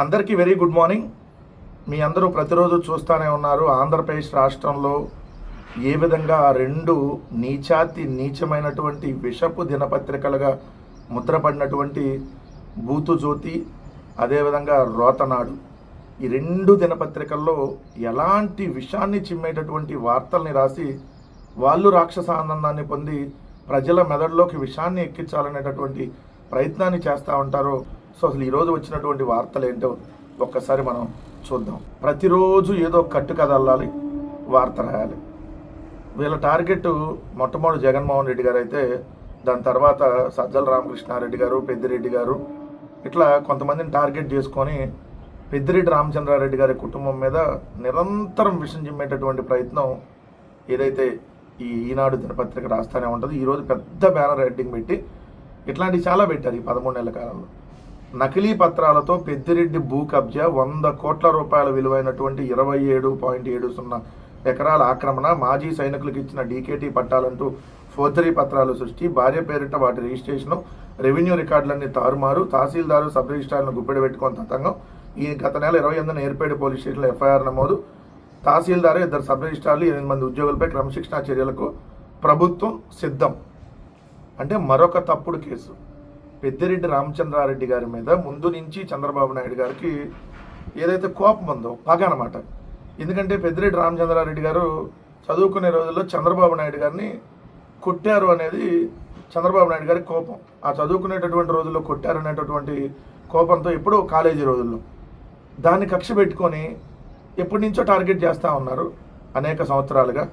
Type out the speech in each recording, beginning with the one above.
అందరికీ very good morning. మీ అందరూ ప్రతిరోజు చూస్తూనే ఉన్నారు. ఆంధ్రప్రదేశ్ రాష్ట్రంలో ఏ విధంగా రెండు నీచాతి నీచమైనటువంటి విషపు దినపత్రికలుగా ముద్రపడినటువంటి బూతు జ్యోతి అదేవిధంగా రోతనాడు. ఈ రెండు దినపత్రికల్లో ఎలాంటి విషాన్ని చిమ్మేటటువంటి వార్తల్ని రాసి వాళ్ళు రాక్షస ఆనందాన్ని పొంది ప్రజల మెదడులోకి విషాన్ని ఎక్కించాలనేటటువంటి ప్రయత్నాన్ని చేస్తూ ఉంటారో సో అసలు ఈరోజు వచ్చినటువంటి వార్తలు ఏంటో ఒక్కసారి మనం చూద్దాం. ప్రతిరోజు ఏదో కట్టు కథ అల్లాలి వార్త రాయాలి. వీళ్ళ టార్గెట్ మొట్టమొదటి జగన్మోహన్ రెడ్డి గారు అయితే దాని తర్వాత సజ్జల రామకృష్ణారెడ్డి గారు పెద్దిరెడ్డి గారు ఇట్లా కొంతమందిని టార్గెట్ చేసుకొని పెద్దిరెడ్డి రామచంద్రారెడ్డి గారి కుటుంబం మీద నిరంతరం విషం చిమ్మేటటువంటి ప్రయత్నం ఏదైతే ఈ ఈనాడు దినపత్రిక రాస్తానే ఉంటుంది ఈరోజు పెద్ద బ్యానర్ హెడ్డింగ్ పెట్టి ఇట్లాంటివి చాలా పెట్టారు ఈ పదమూడు నెలల కాలంలో. నకిలీ పత్రాలతో పెద్దిరెడ్డి భూ కబ్జా వంద కోట్ల రూపాయల విలువైనటువంటి ఇరవై ఏడు పాయింట్ ఏడు సున్నా ఎకరాల ఆక్రమణ మాజీ సైనికులకు ఇచ్చిన డీకేటీ పట్టాలంటూ ఫోర్జరీ పత్రాలు సృష్టి భార్య పేరిట వాటి రిజిస్ట్రేషను రెవెన్యూ రికార్డులన్నీ తారుమారు తహసీల్దారు సబ్ రిజిస్ట్రార్లను గుప్పెడి పెట్టుకొని తతంగం. ఈ గత నెల ఇరవై ఎనిమిదిన ఏర్పేట పోలీస్ స్టేషన్లో ఎఫ్ఐఆర్ నమోదు. తహసీల్దారు ఇద్దరు సబ్ రిజిస్ట్రార్లు ఎనిమిది మంది ఉద్యోగులపై క్రమశిక్షణా చర్యలకు ప్రభుత్వం సిద్ధం. అంటే మరొక తప్పుడు కేసు. పెద్దిరెడ్డి రామచంద్రారెడ్డి గారి మీద ముందు నుంచి చంద్రబాబు నాయుడు గారికి ఏదైతే కోపం ఉందో పగ అనమాట ఎందుకంటే పెద్దిరెడ్డి రామచంద్రారెడ్డి గారు చదువుకునే రోజుల్లో చంద్రబాబు నాయుడు గారిని కొట్టారు అనేది చంద్రబాబు నాయుడు గారి కోపం. ఆ చదువుకునేటటువంటి రోజుల్లో కొట్టారు అనేటటువంటి కోపంతో ఎప్పుడో కాలేజీ రోజుల్లో దాన్ని కక్ష పెట్టుకొని ఎప్పటి నుంచో టార్గెట్ చేస్తూ ఉన్నారు అనేక సంవత్సరాలుగా.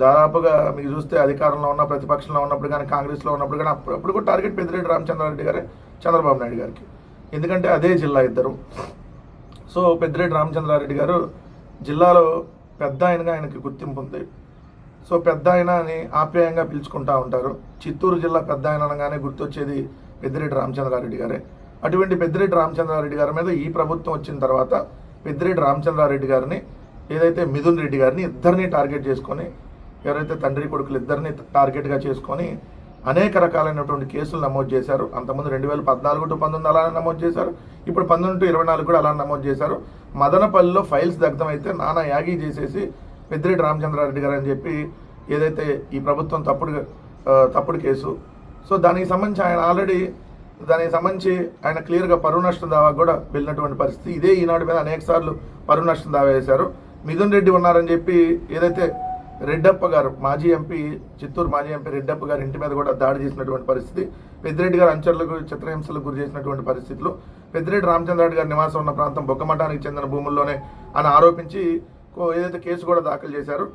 దాదాపుగా మీరు చూస్తే అధికారంలో ఉన్న ప్రతిపక్షంలో ఉన్నప్పుడు కానీ కాంగ్రెస్లో ఉన్నప్పుడు కానీ అప్పుడు అప్పుడు కూడా టార్గెట్ పెద్దిరెడ్డి రామచంద్రారెడ్డి గారే చంద్రబాబు నాయుడు గారికి. ఎందుకంటే అదే జిల్లా ఇద్దరు. సో పెద్దిరెడ్డి రామచంద్రారెడ్డి గారు జిల్లాలో పెద్ద ఆయనగా ఆయనకి గుర్తింపు ఉంది. సో పెద్ద ఆయన అని ఆప్యాయంగా పిలుచుకుంటా ఉంటారు. చిత్తూరు జిల్లా పెద్ద ఆయన అనగానే గుర్తొచ్చేది పెద్దిరెడ్డి రామచంద్రారెడ్డి గారే. అటువంటి పెద్దిరెడ్డి రామచంద్రారెడ్డి గారి మీద ఈ ప్రభుత్వం వచ్చిన తర్వాత పెద్దిరెడ్డి రామచంద్రారెడ్డి గారిని ఏదైతే మిథున్ రెడ్డి గారిని ఇద్దరిని టార్గెట్ చేసుకొని ఎవరైతే తండ్రి కొడుకులు ఇద్దరిని టార్గెట్గా చేసుకొని అనేక రకాలైనటువంటి కేసులు నమోదు చేశారు. అంతకుముందు రెండు వేల పద్నాలుగు టు పంతొమ్మిది అలానే నమోదు చేశారు. ఇప్పుడు పంతొమ్మిది టు ఇరవై నాలుగు కూడా అలా నమోదు చేశారు. మదనపల్లిలో ఫైల్స్ దగ్ధమైతే నానా యాగి చేసేసి పెద్దిరెడ్డి రామచంద్రారెడ్డి గారు అని చెప్పి ఏదైతే ఈ ప్రభుత్వం తప్పుడు తప్పుడు కేసు. సో దానికి సంబంధించి ఆయన ఆల్రెడీ దానికి సంబంధించి ఆయన క్లియర్గా పరువు నష్టం దావా కూడా వెళ్ళినటువంటి పరిస్థితి. ఇదే ఈనాడు మీద అనేక సార్లు పరువు నష్టం దావా వేశారు. మిథున్ రెడ్డి ఉన్నారని చెప్పి ఏదైతే రెడ్డప్ప గారు మాజీ ఎంపీ చిత్తూరు మాజీ ఎంపీ రెడ్డప్ప గారి ఇంటి మీద కూడా దాడి చేసినటువంటి పరిస్థితి పెద్దిరెడ్డి గారు అంచర్లకు చిత్రహింసలకు గురి చేసినటువంటి పరిస్థితులు పెద్దిరెడ్డి రామచంద్రారెడ్డి గారి నివాసం ఉన్న ప్రాంతం బొక్కమఠానికి చెందిన భూముల్లోనే అని ఆరోపించి కో- ఏదైతే కేసు కూడా దాఖలు చేశారు.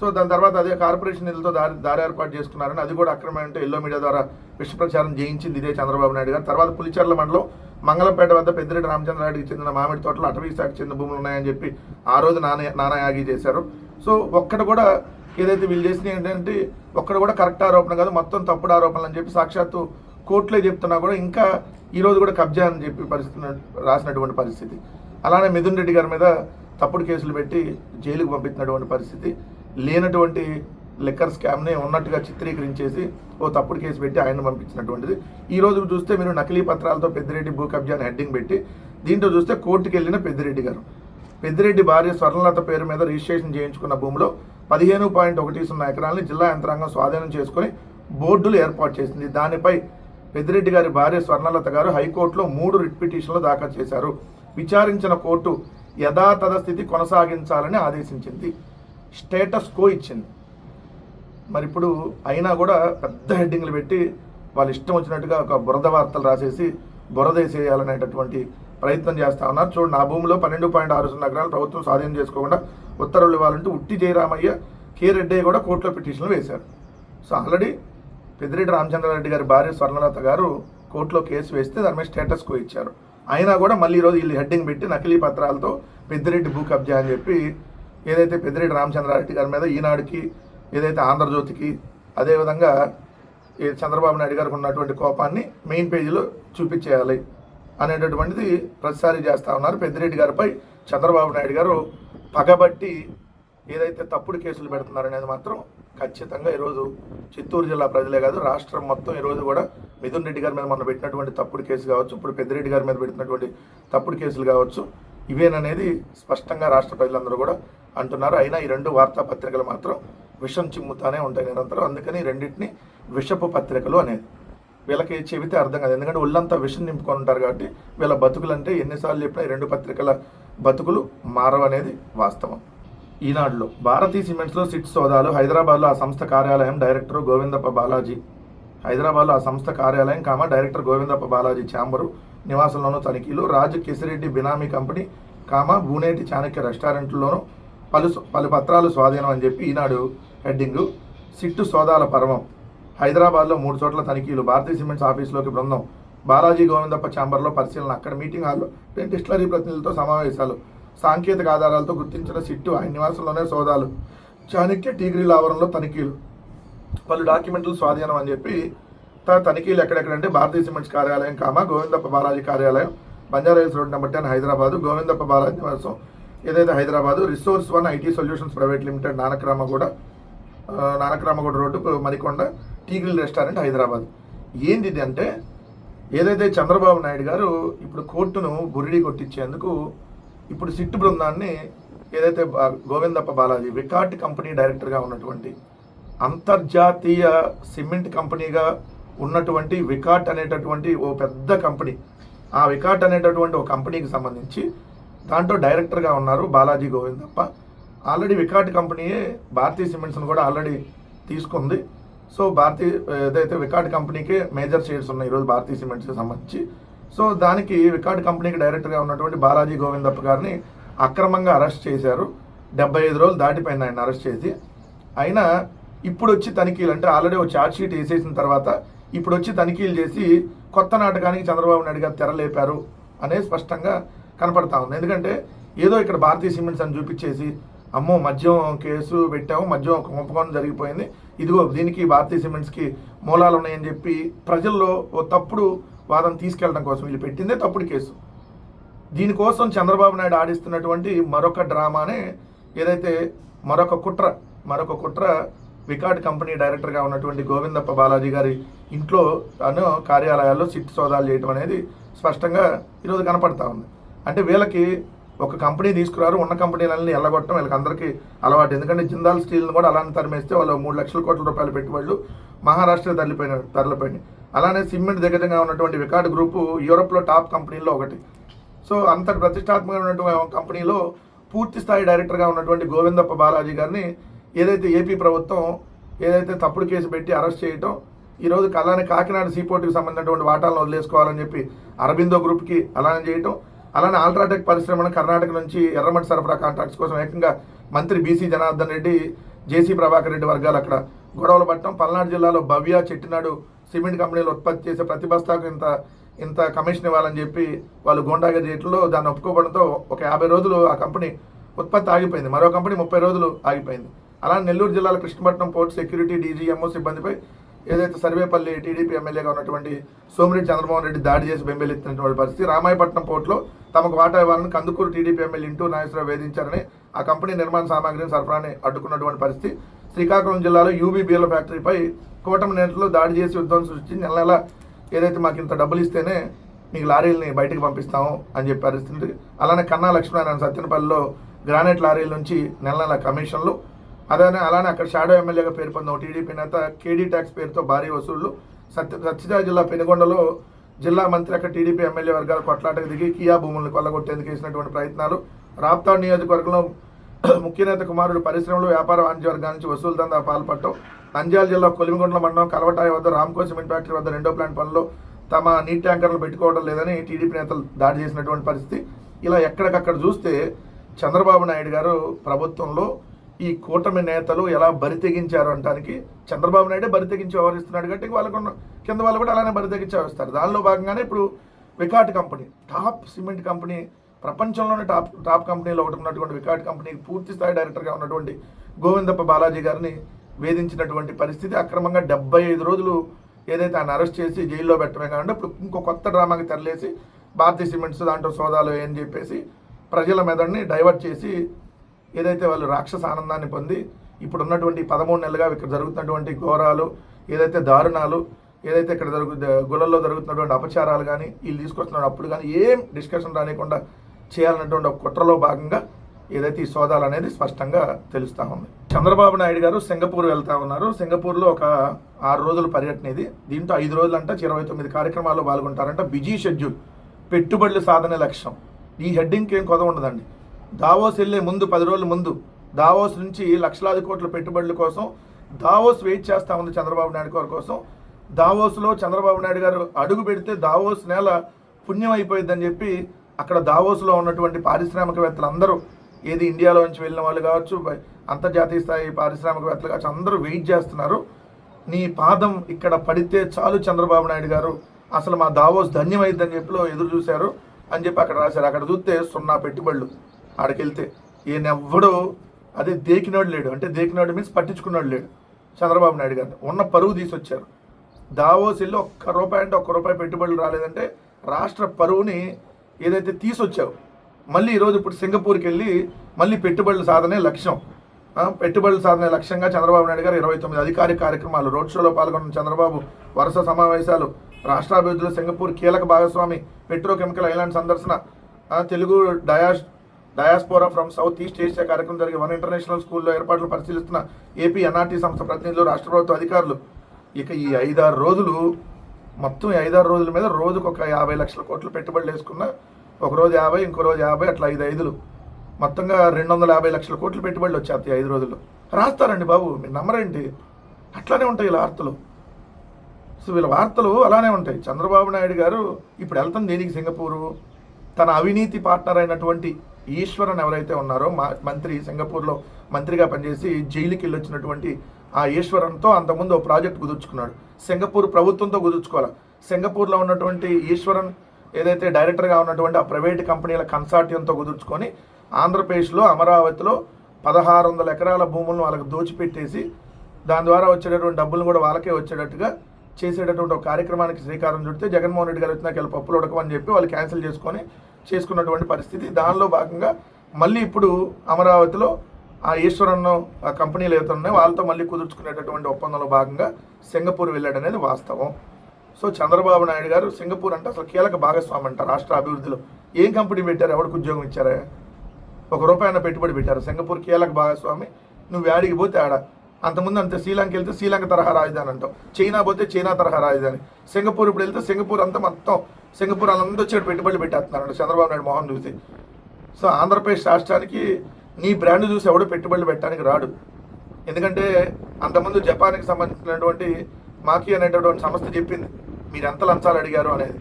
సో దాని తర్వాత అదే కార్పొరేషన్ నిధులతో దారి దారి ఏర్పాటు చేసుకున్నారని అది కూడా అక్రమం అంటే ఎల్లో మీడియా ద్వారా విష ప్రచారం చేయించింది ఇదే చంద్రబాబు నాయుడు గారు. తర్వాత పులిచెర్ల మండలం మంగళంపేట వద్ద పెద్దిరెడ్డి రామచంద్రారెడ్డికి చెందిన మామిడి తోటలు అటవీ శాఖకు చెందిన భూములు ఉన్నాయని చెప్పి ఆ రోజు నాన్న నానాయాగి చేశారు. సో ఒక్కడ కూడా ఏదైతే వీళ్ళు చేసినవి ఏంటంటే ఒక్కడు కూడా కరెక్ట్ ఆరోపణ కాదు మొత్తం తప్పుడు ఆరోపణలు అని చెప్పి సాక్షాత్తు కోర్టులే చెప్తున్నా కూడా ఇంకా ఈరోజు కూడా కబ్జా అని చెప్పి పరిస్థితి రాసినటువంటి పరిస్థితి. అలానే మిథున్ రెడ్డి గారి మీద తప్పుడు కేసులు పెట్టి జైలుకు పంపించినటువంటి పరిస్థితి. లేనటువంటి లిక్కర్ స్కామ్ని ఉన్నట్టుగా చిత్రీకరించేసి ఓ తప్పుడు కేసు పెట్టి ఆయన పంపించినటువంటిది. ఈ రోజు చూస్తే మీరు నకిలీ పత్రాలతో పెద్దిరెడ్డి భూ కబ్జా అని హెడ్డింగ్ పెట్టి దీంట్లో చూస్తే కోర్టుకు వెళ్ళిన పెద్దిరెడ్డి గారు. పెద్దిరెడ్డి భార్య స్వర్ణలత పేరు మీద రిజిస్ట్రేషన్ చేయించుకున్న భూమిలో పదిహేను పాయింట్ ఒకటి సున్నా ఎకరాలని జిల్లా యంత్రాంగం స్వాధీనం చేసుకుని బోర్డులు ఏర్పాటు చేసింది. దానిపై పెద్దిరెడ్డి గారి భార్య స్వర్ణలత గారు హైకోర్టులో మూడు రిట్ పిటిషన్లు దాఖలు చేశారు. విచారించిన కోర్టు యథాతథ స్థితి కొనసాగించాలని ఆదేశించింది. స్టేటస్ కో ఇచ్చింది. మరి ఇప్పుడు అయినా కూడా పెద్ద హెడ్డింగ్లు పెట్టి వాళ్ళు ఇష్టం వచ్చినట్టుగా ఒక బురద వార్తలు రాసేసి బురదేసేయాలనేటటువంటి ప్రయత్నం చేస్తా ఉన్నారు. చూడండి నా భూమిలో పన్నెండు పాయింట్ ఆరు సున్నా ఎకరాలు ప్రభుత్వం స్వాధీనం చేసుకోకుండా ఉత్తర్వులు ఇవ్వాలంటూ ఉట్టి జయరామయ్య కే రెడ్డి కూడా కోర్టులో పిటిషన్లు వేశారు. సో ఆల్రెడీ పెద్దిరెడ్డి రామచంద్రారెడ్డి గారి భార్య స్వర్ణలత గారు కోర్టులో కేసు వేస్తే దాని మీద స్టేటస్ కో ఇచ్చారు. అయినా కూడా మళ్ళీ ఈరోజు వీళ్ళు హెడ్డింగ్ పెట్టి నకిలీ పత్రాలతో పెద్దిరెడ్డి భూ కబ్జా అని చెప్పి ఏదైతే పెద్దిరెడ్డి రామచంద్రారెడ్డి గారి మీద ఈనాడుకి ఏదైతే ఆంధ్రజ్యోతికి అదేవిధంగా ఈ చంద్రబాబు నాయుడు గారికి ఉన్నటువంటి కోపాన్ని మెయిన్ పేజీలో చూపించేయాలి. అనేటటువంటిది ప్రతిసారి చేస్తూ ఉన్నారు. పెద్దిరెడ్డి గారిపై చంద్రబాబు నాయుడు గారు పగబట్టి ఏదైతే తప్పుడు కేసులు పెడుతున్నారనేది మాత్రం ఖచ్చితంగా ఈరోజు చిత్తూరు జిల్లా ప్రజలే కాదు రాష్ట్రం మొత్తం ఈరోజు కూడా మిథున్ రెడ్డి గారి మీద మొన్న పెట్టినటువంటి తప్పుడు కేసు కావచ్చు ఇప్పుడు పెద్దిరెడ్డి గారి మీద పెట్టినటువంటి తప్పుడు కేసులు కావచ్చు ఇవేననేది స్పష్టంగా రాష్ట్ర ప్రజలందరూ కూడా అంటున్నారు. అయినా ఈ రెండు వార్తాపత్రికలు మాత్రం విషం చిమ్ముతానే ఉంటాయి నిరంతరం. అందుకని రెండింటిని విషపు పత్రికలు అనేది. వీళ్ళకి చెబితే అర్థం కాదు. ఎందుకంటే ఒళ్ళంతా విషం నింపుకొని ఉంటారు కాబట్టి వీళ్ళ బతుకులు అంటే ఎన్నిసార్లు చెప్పినా రెండు పత్రికల బతుకులు మారవనేది వాస్తవం. ఈనాడులో భారతీ సిమెంట్స్లో సిట్ సోదాలు హైదరాబాద్లో ఆ సంస్థ కార్యాలయం డైరెక్టర్ గోవిందప్ప బాలాజీ. హైదరాబాద్లో ఆ సంస్థ కార్యాలయం కామ డైరెక్టర్ గోవిందప్ప బాలాజీ ఛాంబరు నివాసంలోనూ తనిఖీలు. రాజు కిసిరెడ్డి బినామీ కంపెనీ కామ భూనేటి చాణక్య రెస్టారెంట్లోనూ పలు పలు పత్రాలు స్వాధీనం అని చెప్పి ఈనాడు హెడ్డింగు. సిట్టు సోదాల పర్వం హైదరాబాద్లో మూడు చోట్ల తనిఖీలు. భారతీయ సిమెంట్స్ ఆఫీసులోకి బృందం బాలాజీ గోవిందప్ప ఛాంబర్లో పరిశీలన. అక్కడ మీటింగ్ హాల్లో డెంటిస్టరీ ప్రతినిధులతో సమావేశాలు. సాంకేతిక ఆధారాలతో గుర్తించిన సిట్టు ఆయన నివాసంలోనే సోదాలు. చాణక్య టీగ్రీల ఆవరణలో తనిఖీలు. పలు డాక్యుమెంట్లు స్వాధీనం అని చెప్పి త తనిఖీలు ఎక్కడెక్కడంటే భారతీయ సిమెంట్స్ కార్యాలయం కామ గోవిందప్ప బాలాజీ కార్యాలయం Banjara Hills road number ten Hyderabad Govindappa Balaji నివాసం. ఏదైతే Hyderabad resource one IT solutions private limited Nanakramguda Nanakramguda road Marikonda T grill restaurant Hyderabad. ఏంది ఇది అంటే ఏదైతే చంద్రబాబు నాయుడు గారు ఇప్పుడు కోర్టును బురిడి కొట్టించేందుకు ఇప్పుడు సిట్టు బృందాన్ని ఏదైతే బా- గోవిందప్ప బాలాజీ వికాట్ కంపెనీ డైరెక్టర్గా ఉన్నటువంటి అంతర్జాతీయ సిమెంట్ కంపెనీగా ఉన్నటువంటి వికాట్ అనేటటువంటి ఓ పెద్ద కంపెనీ ఆ వికాట్ అనేటటువంటి ఒక కంపెనీకి సంబంధించి దాంట్లో డైరెక్టర్గా ఉన్నారు బాలాజీ గోవిందప్ప. ఆల్రెడీ వికాట్ కంపెనీయే భారతీయ సిమెంట్స్ని కూడా ఆల్రెడీ తీసుకుంది. సో భారతీయ ఏదైతే వికాట్ కంపెనీకి మేజర్ షేర్స్ ఉన్నాయి ఈరోజు భారతీయ సిమెంట్స్కి సంబంధించి. సో దానికి వికాట్ కంపెనీకి డైరెక్టర్గా ఉన్నటువంటి బాలాజీ గోవిందప్ప గారిని అక్రమంగా అరెస్ట్ చేశారు. డెబ్బై ఐదు రోజులు దాటిపోయింది ఆయన అరెస్ట్ చేసి. అయినా ఇప్పుడు వచ్చి తనిఖీలు అంటే ఆల్రెడీ ఒక ఛార్జ్ షీట్ వేసేసిన తర్వాత ఇప్పుడు వచ్చి తనిఖీలు చేసి కొత్త నాటకానికి చంద్రబాబు నాయుడు గారు తెరలేపారు అనేది స్పష్టంగా కనపడతా ఉంది. ఎందుకంటే ఏదో ఇక్కడ భారతీయ సిమెంట్స్ అని చూపించేసి అమ్మో మద్యం కేసు పెట్టాము మద్యం కుంభకోణం జరిగిపోయింది. ఇదిగో దీనికి భారతీయ సిమెంట్స్కి మూలాలు ఉన్నాయని చెప్పి ప్రజల్లో ఓ తప్పుడు వాదన తీసుకెళ్ళడం కోసం వీళ్ళు పెట్టిందే తప్పుడు కేసు. దీనికోసం చంద్రబాబు నాయుడు ఆడిస్తున్నటువంటి మరొక డ్రామానే ఏదైతే మరొక కుట్ర మరొక కుట్ర వికాట్ కంపెనీ డైరెక్టర్గా ఉన్నటువంటి గోవిందప్ప బాలాజీ గారి ఇంట్లో అను కార్యాలయాల్లో సిట్ సోదాలు చేయడం అనేది స్పష్టంగా ఈరోజు కనపడతా ఉంది. అంటే వీళ్ళకి ఒక కంపెనీ తీసుకురారు ఉన్న కంపెనీలన్నీ ఎల్లగొట్టడం వీళ్ళకి అందరికీ అలవాటు. ఎందుకంటే జిందాల్ స్టీల్ని కూడా అలానే తరిమేస్తే వాళ్ళు మూడు లక్షల కోట్ల రూపాయలు పెట్టుబడులు మహారాష్ట్ర తరలిపోయిన తరలిపోయినాయి. అలానే సిమెంట్ దగ్గరగా ఉన్నటువంటి వికార్డ్ గ్రూపు యూరోప్లో టాప్ కంపెనీల్లో ఒకటి. సో అంత ప్రతిష్టాత్మకమైనటువంటి కంపెనీలో పూర్తి స్థాయి డైరెక్టర్గా ఉన్నటువంటి గోవిందప్ప బాలాజీ గారిని ఏదైతే ఏపీ ప్రభుత్వం ఏదైతే తప్పుడు కేసు పెట్టి అరెస్ట్ చేయటం ఈరోజు అలానే కాకినాడ సీపోర్ట్కి సంబంధించినటువంటి వాటాలను వదిలేసుకోవాలని చెప్పి అరబిందో గ్రూప్కి అలానే చేయటం అలానే ఆల్ట్రాటెక్ పరిశ్రమను కర్ణాటక నుంచి ఎర్రమట్టి సరఫరా కాంట్రాక్ట్స్ కోసం ఏకంగా మంత్రి B C Janardhan Reddy J C Prabhakar Reddy వర్గాలు అక్కడ గొడవలు పట్టడం. పల్నాడు జిల్లాలో భవ్య చెట్టినాడు సిమెంట్ కంపెనీలు ఉత్పత్తి చేసే ప్రతి బస్తాకు ఇంత ఇంత కమిషన్ ఇవ్వాలని చెప్పి వాళ్ళు గోండాగిరి రేట్లో దాన్ని ఒప్పుకోవడంతో ఒక యాభై రోజులు ఆ కంపెనీ ఉత్పత్తి ఆగిపోయింది. మరో కంపెనీ ముప్పై రోజులు ఆగిపోయింది. అలానే నెల్లూరు జిల్లాలో కృష్ణపట్నం పోర్ట్ సెక్యూరిటీ డీజీఎంఓ సిబ్బందిపై ఏదైతే సర్వేపల్లి టీడీపీ ఎమ్మెల్యేగా ఉన్నటువంటి సోమిరెడ్డి చంద్రమోహన్ రెడ్డి దాడి చేసి బెంబేలెత్తినటువంటి పరిస్థితి రామాయపట్నం పోర్టులో తమకు వాటా ఇవ్వాలని Kandukur TDP MLA into Nageswara Rao వేధించారని ఆ కంపెనీ నిర్మాణ సామాగ్రిని సరఫరాని అడ్డుకున్నటువంటి పరిస్థితి. శ్రీకాకుళం జిల్లాలో యూబీ బీల ఫ్యాక్టరీపై కూటమి నేతలు దాడి చేసి యుద్ధం సృష్టించి నెల నెల ఏదైతే మాకు ఇంత డబ్బులు ఇస్తేనే మీకు లారీలని బయటకు పంపిస్తాము అని చెప్పి పరిస్థితి. అలానే కన్నా లక్ష్మీనారాయణ సత్యనపల్లిలో గ్రానైట్ లారీల నుంచి నెల నెల కమిషన్లు అదే అలానే అక్కడ షాడో ఎమ్మెల్యేగా పేరు పొందిన టీడీపీ నేత కేడీ ట్యాక్స్ పేరుతో భారీ వసూళ్ళు. సత్య సత్యసాయి జిల్లా పెనుగొండలో జిల్లా మంత్రి అక్కడ టీడీపీ ఎమ్మెల్యే వర్గాల కొట్లాటకు దిగి కియా భూములను కొల్లగొట్టేందుకు చేసినటువంటి ప్రయత్నాలు. రాప్తాడ్ నియోజకవర్గంలో ముఖ్య నేత కుమారుడు పరిశ్రమలు వ్యాపార వాణిజ్య వర్గాల నుంచి వసూలు దందా పాల్పడటం. నంద్యాల జిల్లా కొలిమిగుండ్ల మండలం కలవటాయ వద్ద రామ్కో సిమెంట్ ఫ్యాక్టరీ వద్ద రెండో ప్లాంట్ పనులు. తమ నీటి ట్యాంకర్లు పెట్టుకోవడం లేదని టీడీపీ నేతలు దాడి చేసినటువంటి పరిస్థితి. ఇలా ఎక్కడికక్కడ చూస్తే చంద్రబాబు నాయుడు గారు ప్రభుత్వంలో ఈ కూటమి నేతలు ఎలా బరి తెగించారు అనడానికి చంద్రబాబు నాయుడే బరి తెగించి వ్యవహరిస్తున్నాడు కాబట్టి వాళ్ళకున్న కింద వాళ్ళు కూడా అలానే బరి తెగించి వ్యవహరిస్తారు. దానిలో భాగంగానే ఇప్పుడు Vicat company top cement company ప్రపంచంలోనే టాప్ టాప్ కంపెనీలో ఒకటి ఉన్నటువంటి వికాట్ కంపెనీకి పూర్తి స్థాయి డైరెక్టర్గా ఉన్నటువంటి గోవిందప్ప బాలాజీ గారిని వేధించినటువంటి పరిస్థితి అక్రమంగా డెబ్బై ఐదు రోజులు ఏదైతే ఆయన అరెస్ట్ చేసి జైల్లో పెట్టడమే కాకుండా ఇప్పుడు ఇంకో కొత్త డ్రామాకి తెరలేసి భారతీయ సిమెంట్స్ దాంట్లో సోదాలు అని చెప్పేసి ప్రజల మెదడుని డైవర్ట్ చేసి ఏదైతే వాళ్ళు రాక్షస ఆనందాన్ని పొంది ఇప్పుడు ఉన్నటువంటి పదమూడు నెలలుగా ఇక్కడ జరుగుతున్నటువంటి ఘోరాలు ఏదైతే దారుణాలు ఏదైతే ఇక్కడ జరుగు గుళ్ళల్లో జరుగుతున్నటువంటి అపచారాలు కానీ వీళ్ళు తీసుకొస్తున్న అప్పుడు కానీ ఏం డిస్కషన్ రానికుండా చేయాలన్నటువంటి ఒక కుట్రలో భాగంగా ఏదైతే ఈ సోదాలు అనేది స్పష్టంగా తెలుస్తూ ఉంది. చంద్రబాబు నాయుడు గారు సింగపూర్ వెళ్తా ఉన్నారు. సింగపూర్లో ఒక ఆరు రోజుల పర్యటన ఇది. దీంట్లో ఐదు రోజులు అంటే ఇరవై తొమ్మిది కార్యక్రమాల్లో పాల్గొంటారంట. బిజీ షెడ్యూల్ పెట్టుబడులు సాధన లక్ష్యం. ఈ హెడ్డింగ్కి ఏం కొద ఉండదండి. దావోస్ వెళ్ళే ముందు పది రోజుల ముందు దావోస్ నుంచి లక్షలాది కోట్ల పెట్టుబడుల కోసం దావోస్ వెయిట్ చేస్తూ ఉంది చంద్రబాబు నాయుడు గారి కోసం. దావోస్లో చంద్రబాబు నాయుడు గారు అడుగు పెడితే దావోస్ నేల పుణ్యం అయిపోయిందని చెప్పి అక్కడ దావోస్లో ఉన్నటువంటి పారిశ్రామికవేత్తలు అందరూ ఏది ఇండియాలో నుంచి వెళ్ళిన వాళ్ళు కావచ్చు అంతర్జాతీయ స్థాయి పారిశ్రామికవేత్తలు కావచ్చు అందరూ వెయిట్ చేస్తున్నారు. నీ పాదం ఇక్కడ పడితే చాలు చంద్రబాబు నాయుడు గారు అసలు మా దావోస్ ధన్యమైందని చెప్పి ఎదురు చూశారు అని చెప్పి అక్కడ రాశారు. అక్కడ చూస్తే సున్నా పెట్టుబడులు. ఆడికి ఈయన ఎవ్వడు అదే దేకినోడు లేడు. అంటే దేకినోడు మీన్స్ పట్టించుకున్నాడు లేడు. చంద్రబాబు నాయుడు గారిని. ఉన్న పరువు తీసుకొచ్చారు దావోస్ వెళ్ళి ఒక్క రూపాయి అంటే ఒక్క రూపాయి పెట్టుబడులు రాలేదంటే రాష్ట్ర పరువుని ఏదైతే తీసుకొచ్చావు మళ్ళీ ఈరోజు ఇప్పుడు సింగపూర్కి వెళ్ళి మళ్ళీ పెట్టుబడుల సాధనే లక్ష్యం. ఆ, పెట్టుబడుల సాధనే లక్ష్యంగా చంద్రబాబు నాయుడు గారు ఇరవై తొమ్మిది అధికారిక కార్యక్రమాలు రోడ్ షోలో పాల్గొన్న చంద్రబాబు వరుస సమావేశాలు రాష్ట్రాభివృద్ధిలో సింగపూర్ కీలక భాగస్వామి పెట్రోకెమికల్ ఐలాండ్ సందర్శన Telugu dais diaspora from south east Asia కార్యక్రమం జరిగే వన్ ఇంటర్నేషనల్ స్కూల్లో ఏర్పాట్లు పరిశీలిస్తున్న ఏపీ ఎన్ఆర్టీ సంస్థ ప్రతినిధులు రాష్ట్ర ప్రభుత్వ అధికారులు. ఇక ఈ ఐదారు రోజులు మొత్తం ఐదారు రోజుల మీద రోజుకు ఒక యాభై లక్షల కోట్లు పెట్టుబడులు వేసుకున్న ఒక రోజు యాభై ఇంకో రోజు యాభై అట్లా ఐదు ఐదులు. మొత్తంగా రెండు వందల యాభై లక్షల కోట్లు పెట్టుబడులు వచ్చేస్తాయి ఐదు రోజుల్లో. రాస్తారండి బాబు మీరు నమ్మరేంటి? అట్లానే ఉంటాయి ఇలా వార్తలు. సో వీళ్ళ వార్తలు అలానే ఉంటాయి. చంద్రబాబు నాయుడు గారు ఇప్పుడు వెళ్తాం దేనికి సింగపూరు? తన అవినీతి పార్ట్నర్ అయినటువంటి ఈశ్వరన్ ఎవరైతే ఉన్నారో మా మంత్రి సింగపూర్లో మంత్రిగా పనిచేసి జైలుకి వెళ్ళొచ్చినటువంటి ఆ ఈశ్వరన్తో అంతకుముందు ఒక ప్రాజెక్ట్ కుదుర్చుకున్నాడు. సింగపూర్ ప్రభుత్వంతో కుదుర్చుకోవాలి? సింగపూర్లో ఉన్నటువంటి ఈశ్వరన్ ఏదైతే డైరెక్టర్గా ఉన్నటువంటి ఆ ప్రైవేట్ కంపెనీల కన్సార్టియంతో కుదుర్చుకొని ఆంధ్రప్రదేశ్లో అమరావతిలో పదహారు వందల ఎకరాల భూములను వాళ్ళకి దోచిపెట్టేసి దాని ద్వారా వచ్చేటటువంటి డబ్బులు కూడా వాళ్ళకే వచ్చేటట్టుగా చేసేటటువంటి ఒక కార్యక్రమానికి శ్రీకారం చుడితే జగన్మోహన్ రెడ్డి గారు వచ్చినాక వెళ్ళి పప్పులు ఉడకమని చెప్పి వాళ్ళు క్యాన్సిల్ చేసుకొని చేసుకున్నటువంటి పరిస్థితి. దానిలో భాగంగా మళ్ళీ ఇప్పుడు అమరావతిలో ఆ ఈశ్వరన్న ఆ కంపెనీలు ఏవైతే ఉన్నాయో వాళ్ళతో మళ్ళీ కుదుర్చుకునేటటువంటి ఒప్పందంలో భాగంగా సింగపూర్ వెళ్ళాడనేది వాస్తవం. సో చంద్రబాబు నాయుడు గారు సింగపూర్ అంటే అసలు కీలక భాగస్వామి అంట రాష్ట్ర అభివృద్ధిలో. ఏం కంపెనీ పెట్టారు? ఎవరికి ఉద్యోగం ఇచ్చారా? ఒక రూపాయన పెట్టుబడి పెట్టారు. సింగపూర్ కీలక భాగస్వామి. నువ్వు యాడికి పోతే ఆడ అంతకుముందు అంతే శ్రీలంక వెళ్తే శ్రీలంక తరహా రాజధాని అంటాం. చైనా పోతే చైనా తరహా రాజధాని. సింగపూర్ ఇప్పుడు వెళ్తే సింగపూర్ అంతా మొత్తం సింగపూర్ వాళ్ళందరూ వచ్చి పెట్టుబడులు పెట్టేస్తున్నారు చంద్రబాబు నాయుడు మోహన్ చూసి. సో ఆంధ్రప్రదేశ్ రాష్ట్రానికి నీ బ్రాండ్ చూసి ఎవడు పెట్టుబడులు పెట్టడానికి రాడు. ఎందుకంటే అంతకుముందు జపాన్కి సంబంధించినటువంటి మాకి అనేటటువంటి సంస్థ చెప్పింది మీరు ఎంత లంచాలు అడిగారు అనేది.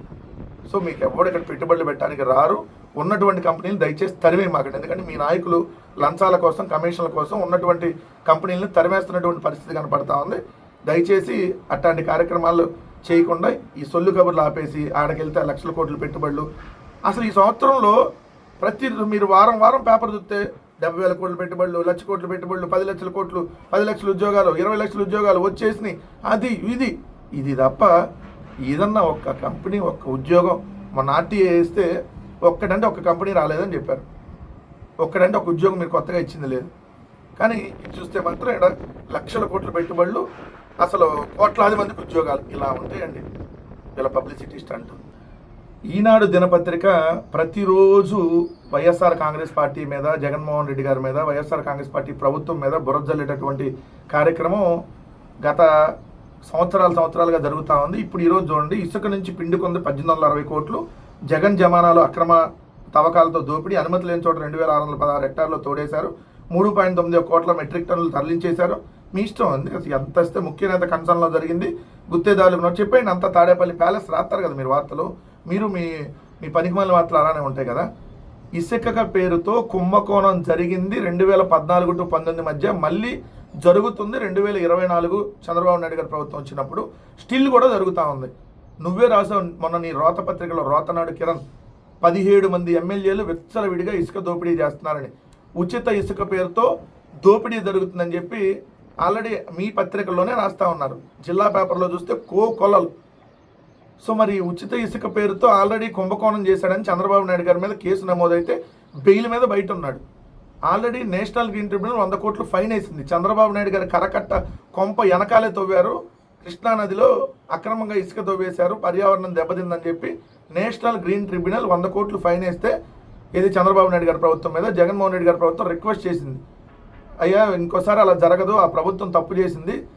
సో మీకు ఎవడు ఇక్కడ పెట్టుబడులు పెట్టడానికి రారు ఉన్నటువంటి కంపెనీలు దయచేసి తరిమే మాకండి ఎందుకంటే మీ నాయకులు లంచాల కోసం కమిషన్ల కోసం ఉన్నటువంటి కంపెనీలను తరిమేస్తున్నటువంటి పరిస్థితి కనపడతా ఉంది. దయచేసి అట్లాంటి కార్యక్రమాలు చేయకుండా ఈ సొల్లు కబుర్లు ఆపేసి ఆడకెళ్తే లక్షల కోట్లు పెట్టుబడులు. అసలు ఈ సంవత్సరంలో ప్రతి మీరు వారం వారం పేపర్ చూస్తే డెబ్బై వేల కోట్ల పెట్టుబడులు లక్ష కోట్ల పెట్టుబడులు పది లక్షల కోట్లు పది లక్షల ఉద్యోగాలు ఇరవై లక్షల ఉద్యోగాలు వచ్చేసినాయి. అది ఇది ఇది తప్ప ఏదన్నా ఒక్క కంపెనీ ఒక్క ఉద్యోగం మొన్న ఆర్టీఏ వేస్తే ఒక్కటంటే ఒక్క కంపెనీ రాలేదని చెప్పారు. ఒక్కడంటే ఒక ఉద్యోగం మీరు కొత్తగా ఇచ్చింది లేదు. కానీ ఇది చూస్తే మాత్రం ఇక్కడ లక్షల కోట్ల పెట్టుబడులు అసలు కోట్లాది మందికి ఉద్యోగాలు ఇలా ఉంటాయండి. ఇలా పబ్లిసిటీ స్టంట్. ఈనాడు దినపత్రిక ప్రతిరోజు వైఎస్ఆర్ కాంగ్రెస్ పార్టీ మీద జగన్మోహన్ రెడ్డి గారి మీద వైఎస్ఆర్ కాంగ్రెస్ పార్టీ ప్రభుత్వం మీద బురజల్లేటటువంటి కార్యక్రమం గత సంవత్సరాల సంవత్సరాలుగా జరుగుతూ ఉంది. ఇప్పుడు ఈరోజు చూడండి ఇసుక నుంచి పిండుకుంది పద్దెనిమిది వందల అరవై కోట్లు జగన్ జమానాలో అక్రమ తవ్వకాలతో దోపిడీ. అనుమతి లేని చోట రెండు వేల ఆరు వందల పదహారు హెక్టార్లో తోడేశారు. మూడు పాయింట్ తొమ్మిది కోట్ల మెట్రిక్ టన్నులు తరలించేశారు. మీ ఇష్టం ఉంది అసలు ఎంత ఇస్తే ముఖ్యనేత కన్సర్న్లో జరిగింది. గుత్తేదారులకు చెప్పండి అంత తాడేపల్లి ప్యాలెస్ రాస్తారు కదా మీరు వార్తలు. మీరు మీ మీ పనికిమాల వార్తలు అలానే ఉంటాయి కదా. ఇసుకక పేరుతో కుంభకోణం జరిగింది రెండు వేల పద్నాలుగు టు పంతొమ్మిది మధ్య. మళ్ళీ జరుగుతుంది రెండు వేల ఇరవై నాలుగు చంద్రబాబు నాయుడు గారి ప్రభుత్వం వచ్చినప్పుడు. స్టిల్ కూడా జరుగుతూ ఉంది. నువ్వే రాసావు మొన్న నీ రోత పత్రికలో రోతనాడు కిరణ్. పదిహేడు మంది ఎమ్మెల్యేలు విచ్చలవిడిగా ఇసుక దోపిడీ చేస్తున్నారని. ఉచిత ఇసుక పేరుతో దోపిడీ జరుగుతుందని చెప్పి ఆల్రెడీ మీ పత్రికల్లోనే రాస్తా ఉన్నారు. జిల్లా పేపర్లో చూస్తే కో కొలలు. సో మరి ఉచిత ఇసుక పేరుతో ఆల్రెడీ కుంభకోణం చేశాడని చంద్రబాబు నాయుడు గారి మీద కేసు నమోదైతే బెయిల్ మీద బయట ఉన్నాడు ఆల్రెడీ నేషనల్ గ్రీన్ ట్రిబ్యునల్ వంద కోట్లు ఫైన్ వేసింది. చంద్రబాబు నాయుడు గారి కరకట్ట కొంప వెనకాలే తవ్వారు. కృష్ణా నదిలో అక్రమంగా ఇసుక తవ్వేశారు. పర్యావరణం దెబ్బతిందని చెప్పి నేషనల్ గ్రీన్ ట్రిబ్యునల్ వంద కోట్లు ఫైన్ వేస్తే ఇది చంద్రబాబు నాయుడు గారి ప్రభుత్వం మీద జగన్మోహన్ రెడ్డి గారి ప్రభుత్వం రిక్వెస్ట్ చేసింది. అయ్యా ఇంకోసారి అలా జరగదు ఆ ప్రభుత్వం తప్పు చేసింది.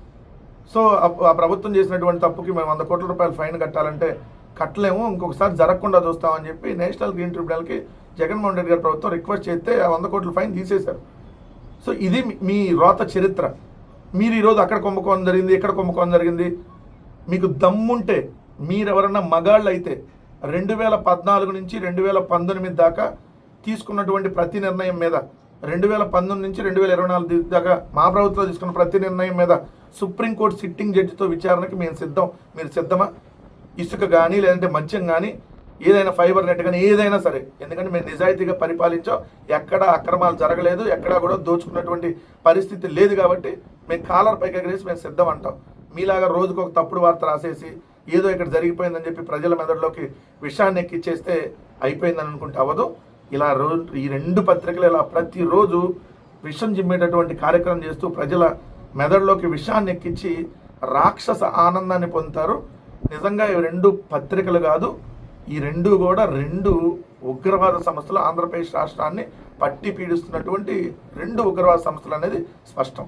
సో ఆ- ప్రభుత్వం చేసినటువంటి తప్పుకి మేము వంద కోట్ల రూపాయలు ఫైన్ కట్టాలంటే కట్టలేము ఇంకొకసారి జరగకుండా చూస్తామని చెప్పి నేషనల్ గ్రీన్ ట్రిబ్యునల్కి జగన్మోహన్ రెడ్డి గారి ప్రభుత్వం రిక్వెస్ట్ చేస్తే ఆ వంద కోట్ల ఫైన్ తీసేశారు. సో ఇది మీ- మీ రోత చరిత్ర. మీరు ఈరోజు అక్కడ కుంభకోణం జరిగింది ఇక్కడ కుంభకోణం జరిగింది. మీకు దమ్ముంటే మీరెవరన్నా మగాళ్ళు అయితే రెండు వేల పద్నాలుగు నుంచి రెండు వేల పంతొమ్మిది దాకా తీసుకున్నటువంటి ప్రతి నిర్ణయం మీద రెండు వేల పంతొమ్మిది నుంచి రెండు వేల ఇరవై నాలుగు దాకా మా ప్రభుత్వం తీసుకున్న ప్రతి నిర్ణయం మీద సుప్రీంకోర్టు సిట్టింగ్ జడ్జితో విచారణకి మేము సిద్ధం. మీరు సిద్ధమా? ఇసుక కానీ లేదంటే మద్యం కానీ ఏదైనా ఫైబర్ నెట్ కానీ ఏదైనా సరే. ఎందుకంటే మేము నిజాయితీగా పరిపాలించాం. ఎక్కడ అక్రమాలు జరగలేదు. ఎక్కడా కూడా దోచుకున్నటువంటి పరిస్థితి లేదు కాబట్టి మేము కాలర్ పైకి ఎగరేసి మేము సిద్ధం అంటాం. మీలాగా రోజుకు ఒక తప్పుడు వార్త రాసేసి ఏదో ఇక్కడ జరిగిపోయిందని చెప్పి ప్రజల మెదడులోకి విషయాన్ని ఎక్కిచ్చేస్తే అయిపోయిందని అనుకుంటే అవ్వదు. ఇలా రో ఈ రెండు పత్రికలు ఇలా ప్రతిరోజు విషం జిమ్మేటటువంటి కార్యక్రమం చేస్తూ ప్రజల మెదడులోకి విషయాన్ని ఎక్కించి రాక్షస ఆనందాన్ని పొందుతారు. నిజంగా ఈ రెండు పత్రికలు కాదు. ఈ రెండు కూడా రెండు ఉగ్రవాద సంస్థలు ఆంధ్రప్రదేశ్ రాష్ట్రాన్ని పట్టి పీడిస్తున్నటువంటి రెండు ఉగ్రవాద సంస్థలు అనేది స్పష్టం.